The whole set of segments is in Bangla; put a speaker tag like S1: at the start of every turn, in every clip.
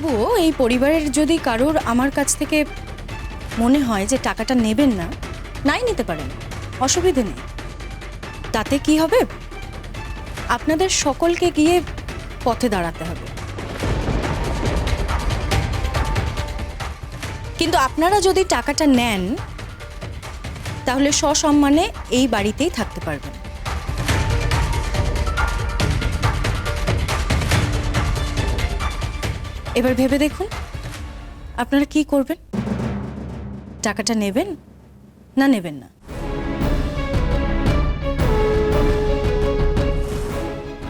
S1: তবুও এই পরিবারের যদি কারোর আমার কাছ থেকে মনে হয় যে টাকাটা নেবেন না, নাই নিতে পারেন, অসুবিধে নেই। তাতে কি হবে? আপনাদের সকলকে গিয়ে পথে দাঁড়াতে হবে। কিন্তু আপনারা যদি টাকাটা নেন, তাহলে সসম্মানে এই বাড়িতেই থাকতে পারবেন। এবার ভেবে দেখুন আপনারা কি করবেন? টাকাটা নেবেন না নেবেন না?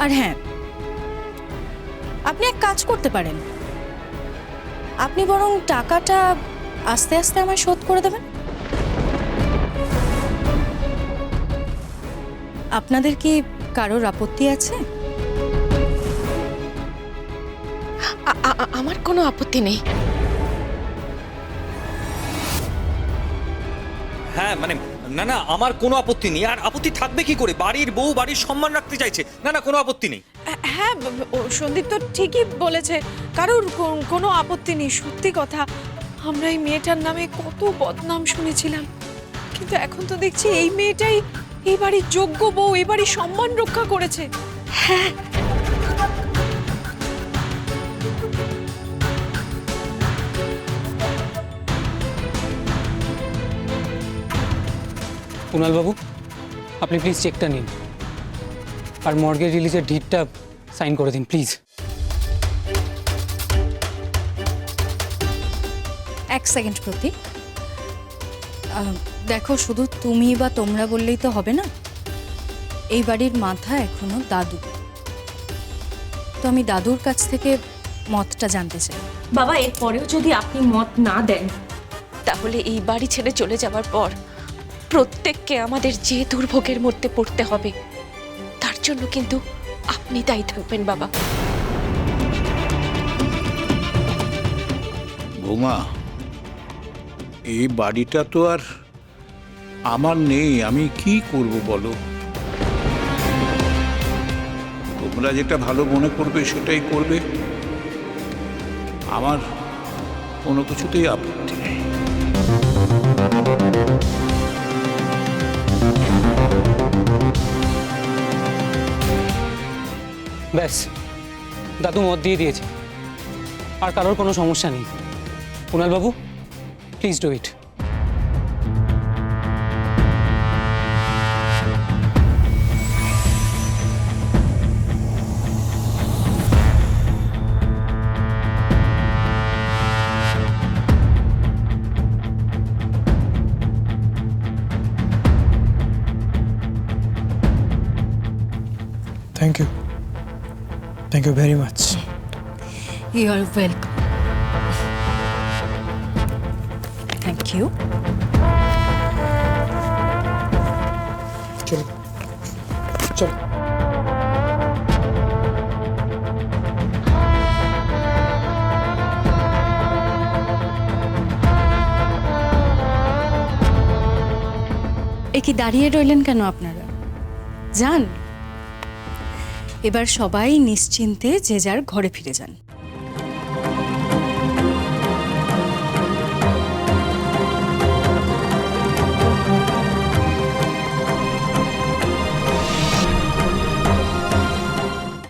S1: আর হ্যাঁ আপনি এক কাজ করতে পারেন। আপনি বরং টাকাটা আস্তে আস্তে আমায় শোধ করে দেবেন। আপনাদের কি কারোর আপত্তি আছে?
S2: আমার কোনো আপত্তি নেই।
S3: হ্যাঁ মানে না না আমার কোনো আপত্তি নেই। আর আপত্তি থাকবে কি করে? বাড়ির বউ বাড়ির সম্মান রাখতে চাইছে। না না কোনো আপত্তি নেই।
S4: হ্যাঁ সন্দীপ তো ঠিকই বলেছে। কারোর কোনো আপত্তি নেই সত্যি কথা। আমরা এই মেয়েটার নামে কত বদনাম শুনেছিলাম। কিন্তু এখন তো দেখছি এই মেয়েটাই এই বাড়ির যোগ্য বউ এই বাড়ির সম্মান রক্ষা করেছে।
S5: কুণালবাবু আপনি প্লিজ চেকটা নিন। আর মর্গেজ রিলিজের ডিটটা সাইন করে দিন প্লিজ
S1: এক সেকেন্ড প্রতি। আহ, দেখো শুধু তুমি বা তোমরা বললেই তো হবে না? এই বাড়ির মাথা এখনও দাদু। তো আমি দাদুর কাছ থেকে মতটা জানতে চাই।
S2: বাবা এরপরেও যদি আপনি মত না দেন তাহলে এই বাড়ি ছেড়ে চলে যাওয়ার পর প্রত্যেককে আমাদের যে দুর্ভোগের মধ্যে পড়তে হবে, তার জন্য কিন্তু আপনি দায়ী থাকবেন, বাবা।
S6: বৌমা, এই বাড়িটা তো আর আমার নেই, আমি কি করব বলো? তোমরা যেটা ভালো মনে করবে, সেটাই করবে। আমার কোনো কিছুতেই আপত্তি নেই।
S5: ব্যাস, দাদু মত দিয়ে দিয়েছে। আর কারোর কোনো সমস্যা নেই। কুণালবাবু please do it
S7: Thank you. Thank you very much.
S1: You are welcome thank you
S7: চলো চলো
S1: এ কি দাঁড়িয়ে রইলেন কেন আপনারা যান এবার সবাই নিশ্চিন্তে যে যার ঘরে ফিরে যান।